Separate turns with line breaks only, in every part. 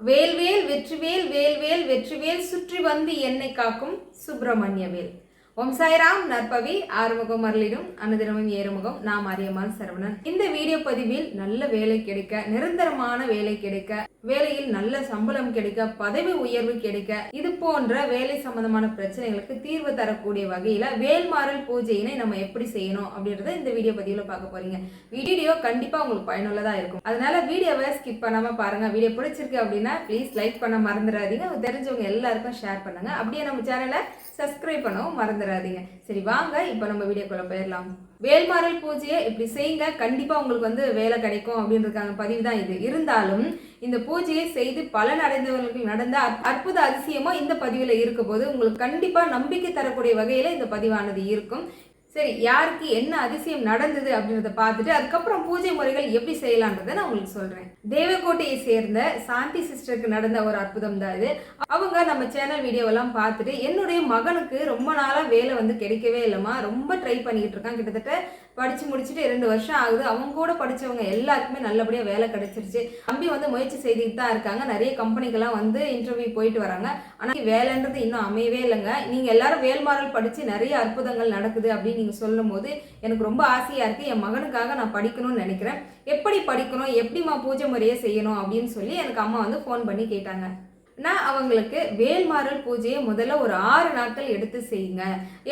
வேல்வேல் வெற்றிவேல் வேல்வேல் வெற்றிவேல் சுற்றி வந்து என்னை காக்கும் சுப்பிரமணிய வேல் ஓம் சாய்ராம் நற்பவி ஆறுமுகம் அருளிடும் அனுதினமும் ஏறுமுகம் நாம் அரியமான் சரவணன். இந்த வீடியோ பதிவில் நல்ல வேலை கிடைக்க நிரந்தரமான வேலை கிடைக்க வேலையில் நல்ல சம்பளம் கிடைக்க பதவி உயர்வு கிடைக்க இது போன்ற வேலை சம்பந்தமான பிரச்சனைகளுக்கு தீர்வு தரக்கூடிய வகையில வேல்மாறல் பூஜையினை நம்ம எப்படி செய்யணும் அப்படின்றத இந்த வீடியோ பதிவில் பார்க்க போறீங்க. வீடியோ கண்டிப்பா உங்களுக்கு பயனுள்ளதா இருக்கும். அதனால வீடியோவை ஸ்கிப் பண்ணாம பாருங்க. வீடியோ பிடிச்சிருக்கு அப்படின்னா ப்ளீஸ் லைக் பண்ண மறந்துடாதீங்க. தெரிஞ்சவங்க எல்லாருக்கும் ஷேர் பண்ணுங்க. அப்படியே நம்ம சேனலை சப்ஸ்கிரைப் பண்ணவும் மறந்துடாதீங்க. சரி வாங்க இப்போ நம்ம வீடியோக்குள்ள போயிடலாம். வேல்மாரல் பூஜையை இப்படி செய்யுங்க கண்டிப்பாக உங்களுக்கு வந்து வேலை கிடைக்கும் அப்படின்றதுக்கான பதிவு தான் இது. இருந்தாலும் இந்த பூஜையை செய்து பலன் அடைந்தவர்களுக்கு நடந்த அற்புத அதிசயமாக இந்த பதிவில் இருக்கும் போது உங்களுக்கு கண்டிப்பாக நம்பிக்கை தரக்கூடிய வகையில் இந்த பதிவானது இருக்கும். சரி யாருக்கு என்ன அதிசயம் நடந்தது அப்படின்றத பார்த்துட்டு அதுக்கப்புறம் பூஜை முறைகள் எப்படி செய்யலான்றதை நான் உங்களுக்கு சொல்றேன். தேவக்கோட்டையை சேர்ந்த சாந்தி சிஸ்டருக்கு நடந்த ஒரு அற்புதம் தான் இது. அவங்க நம்ம சேனல் வீடியோவெல்லாம் பார்த்துட்டு என்னுடைய மகனுக்கு ரொம்ப நாளாக வேலை வந்து கிடைக்கவே இல்லைம்மா. ரொம்ப ட்ரை பண்ணிக்கிட்டு இருக்கான். கிட்டத்தட்ட படித்து முடிச்சுட்டு இரண்டு வருஷம் ஆகுது. அவங்க கூட படித்தவங்க எல்லாருக்குமே நல்லபடியாக வேலை கிடைச்சிருச்சு. தம்பி வந்து முயற்சி செய்துட்டு தான் இருக்காங்க. நிறைய கம்பெனிக்கெல்லாம் வந்து இன்டர்வியூ போயிட்டு வராங்க. ஆனால் வேலைன்றது இன்னும் அமையவே இல்லைங்க. நீங்கள் எல்லாரும் வேல்மாறல் படித்து நிறைய அற்புதங்கள் நடக்குது அப்படின்னு நீங்கள் சொல்லும் போது எனக்கு ரொம்ப ஆசையாக இருக்குது என் மகனுக்காக நான் படிக்கணும்னு நினைக்கிறேன். எப்படி படிக்கணும்? எப்படிம்மா பூஜை முறையை செய்யணும் அப்படின்னு சொல்லி எனக்கு அம்மா வந்து ஃபோன் பண்ணி கேட்டாங்க. நான் அவங்களுக்கு வேல்மாறல் பூஜையை முதல்ல ஒரு ஆறு நாட்கள் எடுத்து செய்யுங்க.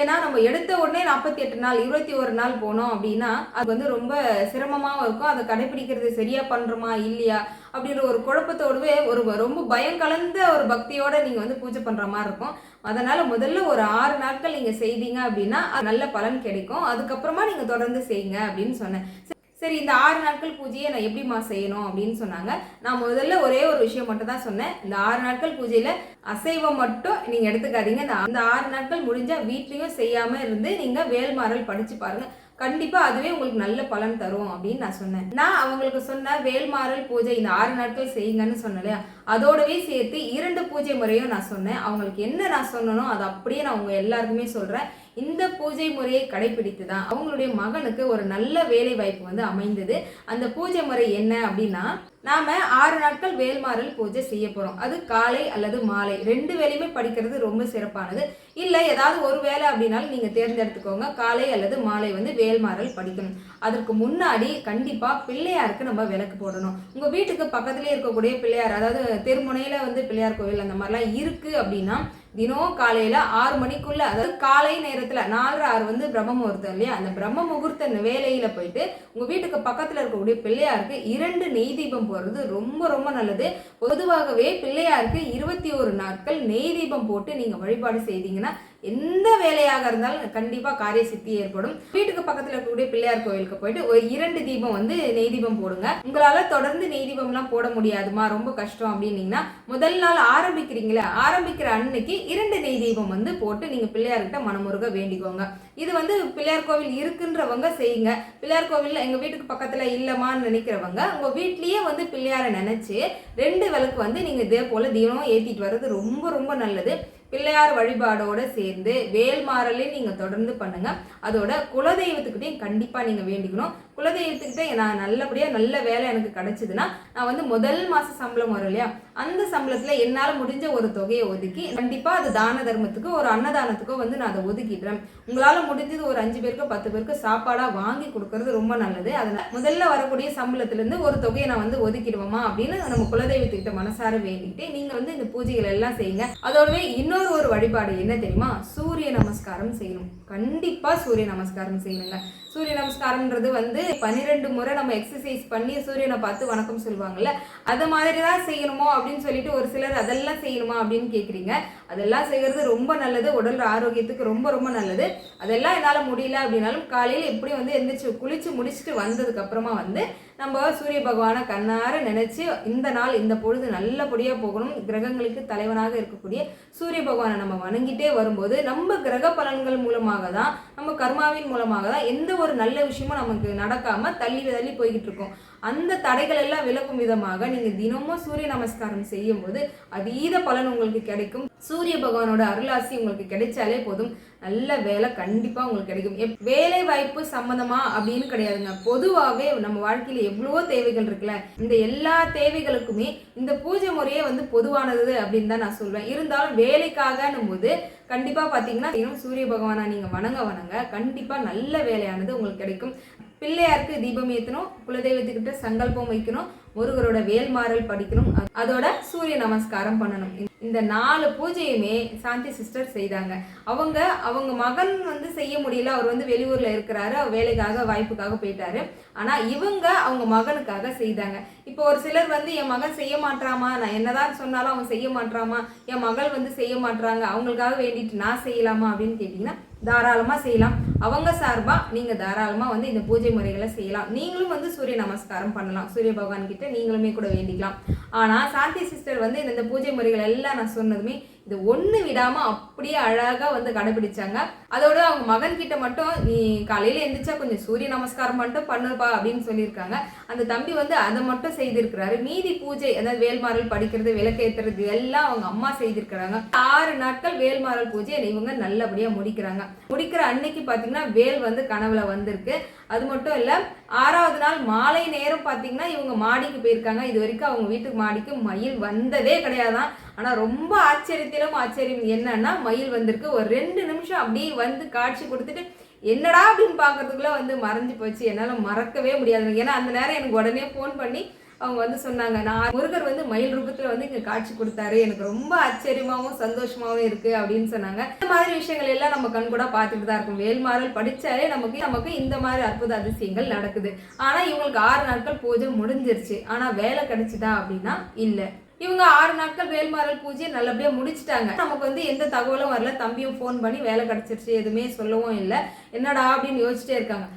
ஏன்னா நம்ம எடுத்த உடனே நாற்பத்தி எட்டு நாள் இருபத்தி ஒரு நாள் போனோம் அப்படின்னா அது வந்து ரொம்ப சிரமமாகவும் இருக்கும். அதை கடைபிடிக்கிறது சரியா பண்றோமா இல்லையா? அப்படின்ற ஒரு குழப்பத்தோடவே ஒரு ரொம்ப பயம் கலந்த ஒரு பக்தியோட நீங்க வந்து பூஜை பண்ற மாதிரி இருக்கும். அதனால முதல்ல ஒரு ஆறு நாட்கள் நீங்க செய்தீங்க அப்படின்னா அது நல்ல பலன் கிடைக்கும். அதுக்கப்புறமா நீங்க தொடர்ந்து செய்யுங்க அப்படின்னு சொன்னேன். சரி இந்த ஆறு நாட்கள் பூஜையை நான் எப்படிம்மா செய்யணும் அப்படின்னு சொன்னாங்க. நான் முதல்ல ஒரே ஒரு விஷயம் மட்டும் தான் சொன்னேன். இந்த ஆறு நாட்கள் பூஜையில் அசைவம் மட்டும் நீங்கள் எடுத்துக்காதீங்க. இந்த அந்த ஆறு நாட்கள் முடிஞ்சால் வீட்லேயும் செய்யாமல் இருந்து நீங்கள் வேல்மாறல் படித்து பாருங்கள் கண்டிப்பாக அதுவே உங்களுக்கு நல்ல பலன் தரும் அப்படின்னு நான் சொன்னேன். நான் அவங்களுக்கு சொன்ன வேல்மாறல் பூஜை இந்த ஆறு நாட்கள் செய்யுங்கன்னு சொன்னேன் இல்லையா? அதோடவே சேர்த்து இரண்டு பூஜை முறையும் நான் சொன்னேன். அவங்களுக்கு என்ன நான் சொன்னனோ அது அப்படியே நான் உங்கள் எல்லாருக்குமே சொல்கிறேன் இந்த பூஜை முறையை கடைபிடித்து தான் அவங்களுடைய மகனுக்கு ஒரு நல்ல வேலை வாய்ப்பு வந்து அமைந்தது. அந்த பூஜை முறை என்ன அப்படின்னா நாம் ஆறு நாட்கள் வேல்மாறல் பூஜை செய்ய போகிறோம் அது காலை அல்லது மாலை. ரெண்டு வேலையுமே படிக்கிறது ரொம்ப சிறப்பானது. இல்லை ஏதாவது ஒரு வேலை அப்படின்னாலும் நீங்கள் தேர்ந்தெடுத்துக்கோங்க. காலை அல்லது மாலை வந்து வேல்மாறல் படிக்கணும். அதற்கு முன்னாடி கண்டிப்பாக பிள்ளையாருக்கு நம்ம விளக்கு போடணும். உங்கள் வீட்டுக்கு பக்கத்துலேயே இருக்கக்கூடிய பிள்ளையார் அதாவது தெருமுனையில் வந்து பிள்ளையார் கோவில் அந்த மாதிரிலாம் இருக்குது அப்படின்னா தினம் காலையில் ஆறு மணிக்குள்ள அதாவது காலை நேரத்தில் நாலரை ஆறு வந்து பிரம்ம முகூர்த்தம் இல்லையா? அந்த பிரம்ம முகூர்த்த வேலையில் போயிட்டு உங்கள் வீட்டுக்கு பக்கத்தில் இருக்கக்கூடிய பிள்ளையாருக்கு இரண்டு நெய் தீபம் போடுறது ரொம்ப ரொம்ப நல்லது. பொதுவாகவே பிள்ளையாருக்கு இருபத்தி ஒரு நாட்கள் நெய் தீபம் போட்டு நீங்க வழிபாடு செய்தீங்கன்னா எந்த வேலையாக இருந்தாலும் கண்டிப்பாக காரிய சித்தி ஏற்படும். வீட்டுக்கு பக்கத்தில் இருக்கக்கூடிய பிள்ளையார் கோயிலுக்கு போயிட்டு ஒரு இரண்டு தீபம் வந்து நெய் தீபம் போடுங்க. உங்களால் தொடர்ந்து நெய் தீபம்லாம் போட முடியாதுமா? ரொம்ப கஷ்டம் அப்படின்னீங்கன்னா முதல் நாள் ஆரம்பிக்கிறீங்களே ஆரம்பிக்கிற அன்னைக்கு இரண்டு நெய் தீபம் வந்து போட்டு நீங்கள் பிள்ளையார்கிட்ட மனமுருக வேண்டிக்கோங்க. இது வந்து பிள்ளையார் கோவில் இருக்குன்றவங்க செய்யுங்க. பிள்ளையார் கோவில் எங்கள் வீட்டுக்கு பக்கத்தில் இல்லைமான்னு நினைக்கிறவங்க உங்கள் வீட்லேயே வந்து பிள்ளையாரை நினச்சி ரெண்டு விளக்கு வந்து நீங்கள் இதே போல் தீபம் ஏற்றிட்டு வர்றது ரொம்ப ரொம்ப நல்லது. பிள்ளையார் வழிபாடோட சேர்ந்து வேல்மாறலையும் நீங்கள் தொடர்ந்து பண்ணுங்கள் அதோட குலதெய்வத்துக்கிட்டையும் கண்டிப்பாக நீங்கள் வேண்டிக்கணும். குலதெய்வத்துக்கிட்ட நான் நல்லபடியாக நல்ல வேலை எனக்கு கிடச்சிதுன்னா நான் வந்து முதல் மாத சம்பளம் வரும் இல்லையா? அந்த சம்பளத்தில் என்னால் முடிஞ்ச ஒரு தொகையை ஒதுக்கி கண்டிப்பாக அது தான தர்மத்துக்கு ஒரு அன்னதானத்துக்கோ வந்து நான் அதை ஒதுக்கிடுறேன். உங்களால் முடிஞ்சது ஒரு அஞ்சு பேருக்கோ பத்து பேருக்கு சாப்பாடாக வாங்கி கொடுக்கறது ரொம்ப நல்லது. அதனால் முதல்ல வரக்கூடிய சம்பளத்துலேருந்து ஒரு தொகையை நான் வந்து ஒதுக்கிடுவோமா அப்படின்னு நம்ம குலதெய்வத்துக்கிட்ட மனசார வேண்டிக்கிட்டு நீங்கள் வந்து இந்த பூஜைகள் எல்லாம் செய்யுங்க. அதோடவே இன்னொரு ஒரு வழிபாடு என்ன தெரியுமா? சூரிய நமஸ்காரம் செய்யணும். கண்டிப்பாக சூரிய நமஸ்காரம் செய்யணுங்க. சூரிய நமஸ்காரம்ன்றது வந்து பன்னிரெண்டு முறை நம்ம எக்ஸசைஸ் பண்ணி சூரியனை பார்த்து வணக்கம் சொல்லுவாங்கல்ல அது மாதிரி தான் செய்யணுமோ அப்படின்னு சொல்லிட்டு ஒரு சிலர் அதெல்லாம் செய்யணுமா அப்படின்னு கேட்குறீங்க அதெல்லாம் செய்கிறது ரொம்ப நல்லது. உடல் ஆரோக்கியத்துக்கு ரொம்ப ரொம்ப நல்லது. அதெல்லாம் என்னால் முடியல அப்படின்னாலும் காலையில் எப்படி வந்து எந்திரிச்சு குளித்து முடிச்சுட்டு வந்ததுக்கப்புறமா வந்து நம்ம சூரிய பகவானை கண்ணார நினச்சி இந்த நாள் இந்த பொழுது நல்லபடியாக போகணும். கிரகங்களுக்கு தலைவனாக இருக்கக்கூடிய சூரிய பகவானை நம்ம வணங்கிட்டே வரும்போது நம்ம கிரக பலன்கள் மூலமாக தான் நம்ம கர்மாவின் மூலமாக தான் எந்த ஒரு நல்ல விஷயமும் நமக்கு நடக்காமல் தள்ளி தள்ளி போய்கிட்டு இருக்கோம். அந்த தடைகள் எல்லாம் விலக்கும் விதமாக நீங்கள் தினமும் சூரிய நமஸ்காரம் செய்யும் போது அதீத பலன் உங்களுக்கு கிடைக்கும். சூரிய பகவானோட அருளாசி உங்களுக்கு கிடைச்சாலே போதும். நல்ல வேலை கண்டிப்பாக உங்களுக்கு கிடைக்கும். எப்- வேலை வாய்ப்பு சம்மந்தமா அப்படின்னு கிடையாதுங்க. பொதுவாகவே நம்ம வாழ்க்கையில் எவ்வளவோ தேவைகள் இருக்குல்ல. இந்த எல்லா தேவைகளுக்குமே இந்த பூஜை முறையே வந்து பொதுவானது அப்படின்னு தான் நான் சொல்வேன். இருந்தாலும் வேலைக்காகன்னும் போது கண்டிப்பாக பார்த்தீங்கன்னா தினம் சூரிய பகவானை நீங்கள் வணங்க வணங்க கண்டிப்பாக நல்ல வேலையானது உங்களுக்கு கிடைக்கும். பிள்ளையாருக்கு தீபம் ஏற்றணும் குலதெய்வத்துக்கிட்ட சங்கல்பம் வைக்கணும் முருகரோட வேல்மாறல் படிக்கணும் அதோட சூரிய நமஸ்காரம் பண்ணணும். இந்த- நாலு பூஜையுமே சாந்தி சிஸ்டர் செய்தாங்க. அவங்க அவங்க மகன் வந்து செய்ய முடியல அவர் வந்து வெளியூரில் இருக்கிறாரு அவர் வேலைக்காக வாய்ப்புக்காக போயிட்டாரு. ஆனால் இவங்க அவங்க மகனுக்காக செய்தாங்க. இப்போ ஒரு சிலர் வந்து என் மகன் செய்ய மாட்றாமா? நான் என்னதான் சொன்னாலும் அவங்க செய்ய மாட்றாமா? என் மகள் வந்து செய்ய மாட்றாங்க. அவங்களுக்காக வேண்டிட்டு நான் செய்யலாமா? அப்படின்னு கேட்டிங்கன்னா தாராளமாக செய்யலாம். அவங்க சார்பாக நீங்கள் தாராளமாக வந்து இந்த பூஜை முறைகளை செய்யலாம். நீங்களும் வந்து சூரிய நமஸ்காரம் பண்ணலாம். சூரிய பகவான் கிட்ட நீங்களுமே கூட வேண்டிக்கலாம். ஆனால் சாந்தி சிஸ்டர் வந்து இந்த பூஜை முறைகள் எல்லாம் நான் சொன்னதுமே இது ஒன்று விடாமல் அப்படியே அழகாக வந்து கடைபிடிச்சாங்க. அதோட அவங்க மகன் கிட்ட மட்டும் நீ காலையில் எழுந்திரிச்சா கொஞ்சம் சூரிய நமஸ்காரம் மட்டும் பண்ணுப்பா அப்படின்னு சொல்லியிருக்காங்க. அந்த தம்பி வந்து அதை மட்டும் செய்திருக்கிறாரு. மீதி பூஜை அதாவது வேல்மாரல் படிக்கிறது விளக்கேற்றுறது எல்லாம் அவங்க அம்மா செய்திருக்கிறாங்க. ஆறு நாட்கள் வேல்மாரல் பூஜை இவங்க நல்லபடியாக முடிக்கிறாங்க. முடிக்கிற அன்னைக்கு பார்த்தீங்கன்னா வேல் வந்து கனவுல வந்திருக்கு. அது மட்டும் இல்லை ஆறாவது நாள் மாலை நேரம் பார்த்தீங்கன்னா இவங்க மாடிக்கு போயிருக்காங்க. இது வரைக்கும் அவங்க வீட்டுக்கு மாடிக்கு மயில் வந்ததே கிடையாதான். ஆனால் ரொம்ப ஆச்சரியத்திலும் ஆச்சரியம் என்னன்னா மயில் வந்திருக்கு. ஒரு ரெண்டு நிமிஷம் அப்படியே வந்து காட்சி கொடுத்துட்டு என்னடா அப்படின்னு பார்க்கறதுக்குள்ள வந்து மறைஞ்சு போச்சு. என்னால் மறக்கவே முடியாது. ஏன்னா அந்த நேரம் எனக்கு உடனே ஃபோன் பண்ணி அவங்க வந்து சொன்னாங்க நான் முருகர் வந்து மயில் ரூபத்தில் வந்து இங்கே காட்சி கொடுத்தாரு. எனக்கு ரொம்ப ஆச்சரியமாகவும் சந்தோஷமாகவும் இருக்குது அப்படின்னு சொன்னாங்க. இந்த மாதிரி விஷயங்கள் எல்லாம் நம்ம கண் கூட பார்த்துட்டு தான் இருக்கும். வேல்மாறல் படித்தாலே நமக்கு நமக்கு இந்த மாதிரி அற்புத அதிசயங்கள் நடக்குது. ஆனால் இவங்களுக்கு ஆறு நாட்கள் பூஜை முடிஞ்சிருச்சு. ஆனால் வேலை கிடைச்சிதா அப்படின்னா இல்லை. இவங்க ஆறு நாட்கள் வேல்மாறல் பூஜையை நல்லபடியா முடிச்சிட்டாங்க. நமக்கு வந்து எந்த தகவலும் வரல. தம்பியும் ஃபோன் பண்ணி வேலை கிடைச்சிருச்சு. எதுவுமே சொல்லவும் இல்லை. என்னடா அப்படின்னு யோசிச்சிட்டே இருக்காங்க.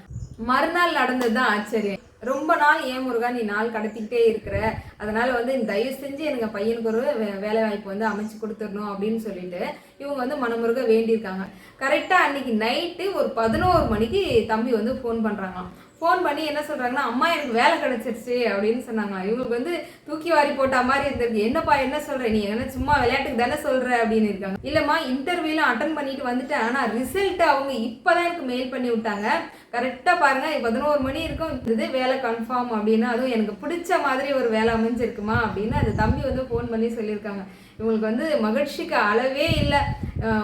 மறுநாள் நடந்தது தான் ஆச்சரியம். ரொம்ப நாள் ஏன் முருகா நீ நாள் கடத்திக்கிட்டே இருக்கிற. அதனால வந்து தயவு செஞ்சு எனக்கு பையனுக்கு ஒரு வே- வேலை வாய்ப்பு வந்து அமைச்சு கொடுத்துடணும் அப்படின்னு சொல்லிட்டு இவங்க வந்து மனமுருக வேண்டியிருக்காங்க. கரெக்டாக அன்னைக்கு நைட்டு ஒரு பதினோரு மணிக்கு தம்பி வந்து ஃபோன் பண்ணுறாங்களாம் ஃபோன் பண்ணி என்ன சொல்கிறாங்கன்னா அம்மா எனக்கு வேலை கிடைச்சிருச்சு அப்படின்னு சொன்னாங்களாம். இவங்களுக்கு வந்து தூக்கி வாரி போட்ட மாதிரி இருந்திருக்கு. என்னப்பா என்ன சொல்கிற நீ என்ன சும்மா விளையாட்டுக்கு தானே சொல்கிற அப்படின்னு இருக்காங்க. இல்லைம்மா இன்டர்வியூலாம் அட்டன் பண்ணிட்டு வந்துட்டேன். ஆனால் ரிசல்ட் அவங்க இப்போ தான் எனக்கு மெயில் பண்ணி விட்டாங்க. கரெக்டாக பாருங்க பதினோரு மணி இருக்கும். இது வேலை கன்ஃபார்ம் அப்படின்னா அதுவும் எனக்கு பிடிச்ச மாதிரி ஒரு வேலை அமைஞ்சிருக்குமா அப்படின்னு அந்த தம்பி வந்து ஃபோன் பண்ணி சொல்லியிருக்காங்க. இவங்களுக்கு வந்து மகிழ்ச்சிக்கு அளவே இல்லை.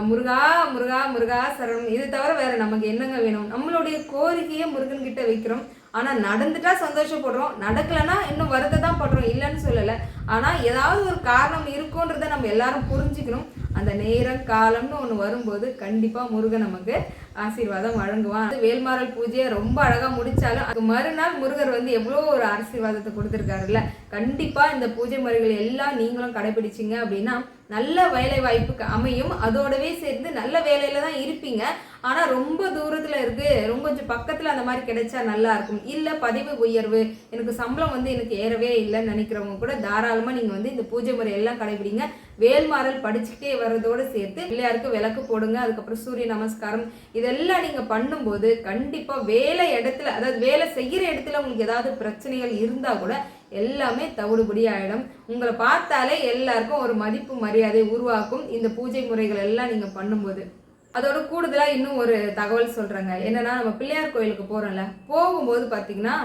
முருகா முருகா முருகா சரணம் இது தவிர வேற நமக்கு என்னங்க வேணும்? நம்மளுடைய கோரிக்கையை முருகன் கிட்ட வைக்கிறோம். ஆனால் நடந்துட்டா சந்தோஷப்படுறோம். நடக்கலைன்னா இன்னும் வருத்த தான் படுறோம். இல்லைன்னு சொல்லலை. ஆனால் ஏதாவது ஒரு காரணம் இருக்குன்றத நம்ம எல்லாரும் புரிஞ்சுக்கணும். அந்த நேரம் காலம்னு ஒன்று வரும்போது கண்டிப்பாக முருகன் நமக்கு ஆசீர்வாதம் வழங்குவான். அது வேல்மாறல் பூஜையை ரொம்ப அழகாக முடித்தாலும் அது மறுநாள் முருகர் வந்து எவ்வளோ ஒரு ஆசீர்வாதத்தை கொடுத்துருக்காருல்ல. கண்டிப்பாக இந்த பூஜை முறைகள் எல்லாம் நீங்களும் கடைபிடிச்சிங்க அப்படின்னா நல்ல வேலை வாய்ப்புக்கு அமையும். அதோடவே சேர்ந்து நல்ல வேலையில் தான் இருப்பீங்க. ஆனால் ரொம்ப தூரத்தில் இருக்கு. ரொம்ப கொஞ்சம் பக்கத்தில் அந்த மாதிரி கிடைச்சா நல்லா இருக்கும். இல்லை பதிவு உயர்வு. எனக்கு சம்பளம் வந்து எனக்கு ஏறவே இல்லைன்னு நினைக்கிறவங்க கூட தாராளம் நீங்கள் வந்து இந்த பூஜை முறை எல்லாம் கடைபிடிங்க. வேல்மாறல் படிச்சுக்கிட்டே வர்றதோட சேர்த்து பிள்ளையாருக்கு விளக்கு போடுங்க. அதுக்கப்புறம் சூரிய நமஸ்காரம். இதெல்லாம் நீங்கள் பண்ணும்போது கண்டிப்பாக வேலை இடத்துல அதாவது வேலை செய்கிற இடத்துல உங்களுக்கு ஏதாவது பிரச்சனைகள் இருந்தால் கூட எல்லாமே தவிடுபடி ஆகிடும் உங்களை பார்த்தாலே எல்லாருக்கும் ஒரு மதிப்பு மரியாதை உருவாக்கும் இந்த பூஜை முறைகள் எல்லாம் நீங்கள் பண்ணும்போது. அதோட கூடுதலாக இன்னும் ஒரு தகவல் சொல்கிறேங்க என்னன்னா நம்ம பிள்ளையார் கோயிலுக்கு போகிறோம்ல போகும்போது பார்த்திங்கன்னா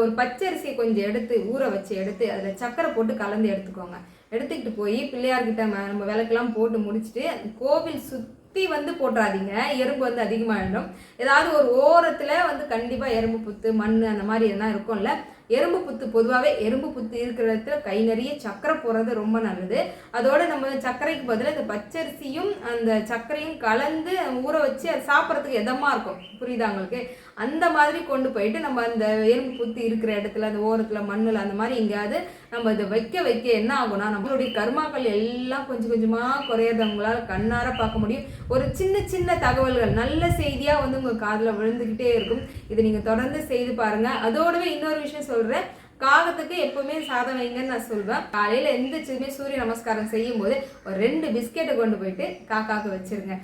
ஒரு பச்சரிசியை கொஞ்சம் எடுத்து ஊற வச்சு எடுத்து அதில் சக்கரை போட்டு கலந்து எடுத்துக்கோங்க. எடுத்துக்கிட்டு போய் பிள்ளையார்கிட்ட நம்ம விளக்கெல்லாம் போட்டு முடிச்சுட்டு கோவில் சுற்றி வந்து போட்டுறாதீங்க. எறும்பு வந்து அதிகமாகிடும் ஏதாவது ஒரு ஓரத்தில் வந்து கண்டிப்பாக எறும்பு புத்து மண் அந்த மாதிரி எதனா இருக்கும்ல எறும்பு புத்து பொதுவாகவே எறும்பு புத்து இருக்கிற இடத்துல கை நிறைய சக்கரை போடுறது ரொம்ப நல்லது. அதோட நம்ம சர்க்கரைக்கு பதிலாக இந்த பச்சரிசியும் அந்த சர்க்கரையும் கலந்து ஊற வச்சு அது சாப்பிட்றதுக்கு இதமாக இருக்கும். புரியுதா உங்களுக்கு? அந்த மாதிரி கொண்டு போயிட்டு நம்ம அந்த எறும்பு புத்து இருக்கிற இடத்துல அந்த ஓரத்தில் மண்ணில் அந்த மாதிரி எங்கேயாவது நம்ம இதை வைக்க வைக்க என்ன ஆகும்னா நம்மளுடைய கர்மாக்கள் எல்லாம் கொஞ்சம் கொஞ்சமாக குறையதவங்களால் கண்ணார பார்க்க முடியும். ஒரு சின்ன சின்ன தகவல்கள் நல்ல செய்தியாக வந்து உங்கள் காதில் விழுந்துக்கிட்டே இருக்கும். இதை நீங்கள் தொடர்ந்து செய்து பாருங்கள் அதோடவே இன்னொரு விஷயம் சொல்கிறேன் காகத்துக்கு எப்பவுமே சாதம் வைங்கன்னு நான் சொல்வேன். காலையில எந்திரிச்சதுமே சூரிய நமஸ்காரம் செய்யும் போது ஒரு ரெண்டு பிஸ்கெட்டை கொண்டு போயிட்டு காக்காக்கு வச்சிருங்க.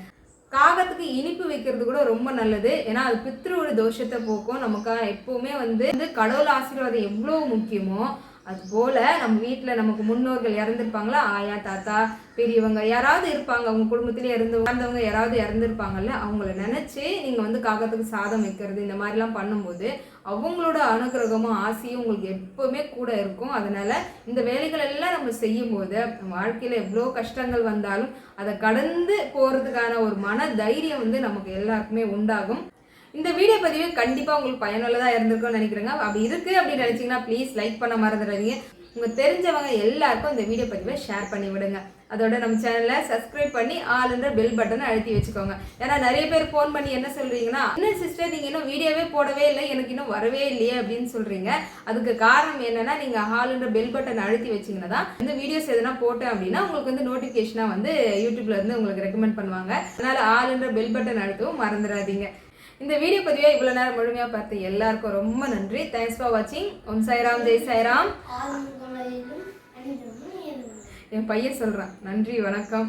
காகத்துக்கு இனிப்பு வைக்கிறது கூட ரொம்ப நல்லது. ஏன்னா அது பித்ருவோட தோஷத்தை போக்கும். நமக்கு எப்பவுமே வந்து வந்து கடவுள் ஆசீர்வாதம் எவ்வளோ முக்கியமோ அது போல நம்ம வீட்டில் நமக்கு முன்னோர்கள் இறந்துருப்பாங்களா? ஆயா தாத்தா பெரியவங்க யாராவது இருப்பாங்க. அவங்க குடும்பத்திலே இருந்து வாழ்ந்தவங்க யாராவது இறந்துருப்பாங்கல்ல அவங்கள நினச்சி நீங்கள் வந்து காகத்துக்கு சாதம் வைக்கிறது இந்த மாதிரிலாம் பண்ணும்போது அவங்களோட அனுகிரகமும் ஆசையும் உங்களுக்கு எப்பவுமே கூட இருக்கும். அதனால இந்த வேலைகள் எல்லாம் நம்ம செய்யும் போது எவ்வளோ கஷ்டங்கள் வந்தாலும் அதை கடந்து போகிறதுக்கான ஒரு மன தைரியம் வந்து நமக்கு எல்லாருக்குமே உண்டாகும். இந்த வீடியோ பதிவு கண்டிப்பாக உங்களுக்கு பயனுள்ளதாக இருந்திருக்கும்னு நினைக்கிறேங்க. அப்படி இருக்குது அப்படின்னு நினச்சிங்கன்னா ப்ளீஸ் லைக் பண்ண மறந்துடாதீங்க. உங்கள் தெரிஞ்சவங்க எல்லாருக்கும் இந்த வீடியோ பதிவை ஷேர் பண்ணி விடுங்க. அதோட நம்ம சேனலை சப்ஸ்கிரைப் பண்ணி ஆளுன்ற பெல் பட்டனை அழுத்தி வச்சுக்கோங்க. ஏன்னா நிறைய பேர் ஃபோன் பண்ணி என்ன சொல்கிறீங்கன்னா இன்னும் சிஸ்டர் நீங்கள் இன்னும் வீடியோவே போடவே இல்லை. எனக்கு இன்னும் வரவே இல்லையே அப்படின்னு சொல்கிறீங்க அதுக்கு காரணம் என்னென்னா நீங்கள் ஹாலுன்ற பெல் பட்டன் அழுத்தி வச்சீங்கன்னா தான் இந்த வீடியோஸ் எதனா போட்டேன் அப்படின்னா உங்களுக்கு வந்து நோட்டிஃபிகேஷனாக வந்து யூடியூப்லேருந்து உங்களுக்கு ரெக்கமெண்ட் பண்ணுவாங்க. அதனால் ஆளுன்ற பெல் பட்டன் அழுத்தவும் மறந்துடாதீங்க. இந்த வீடியோ பதிவை இவ்வளோ நேரம் முழுமையாக பார்த்து எல்லாருக்கும் ரொம்ப நன்றி. தேங்க்ஸ் ஃபார் வாட்சிங் ஓம் சாய்ராம் ஜெய் சாய்ராம். என் பையன் சொல்கிறான் நன்றி வணக்கம்.